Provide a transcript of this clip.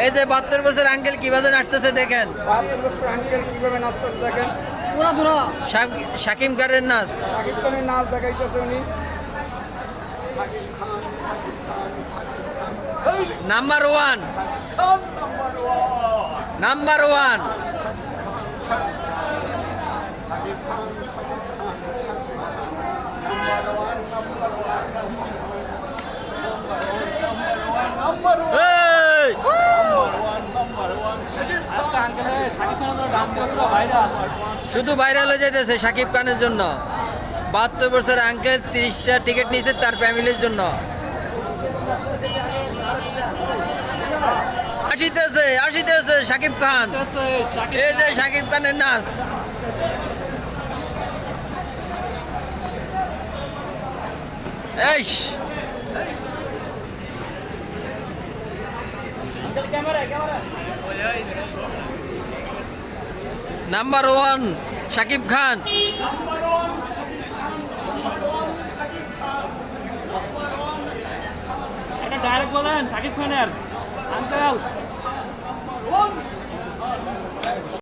এই যে বাহাত্তর বছর আঙ্কেল কীভাবে নাচতেছে দেখেন। বাহাত্তর বছর আঙ্কেল কীভাবে নাচতেছে দেখেন। শাক- শাকিম খানের নাচ। শাকিব খানের নাচ দেখাইতেছে উনি। নাম্বার ওয়ান নাম্বার ওয়ান এই! শুধু ভাইরাল হয়ে যাইতেছে শাকিব খানের জন্য। বাহাত্তর বছর আঙ্কেল তিরিশটা টিকিট নিয়েছে তার ফ্যামিলির জন্য। আসিতেছে আসিতেছে শাকিব খান। এই যে শাকিব খানের নাচ। Ace number one Shakib Khan direct বলেন শাকিব খানের আঙ্কেল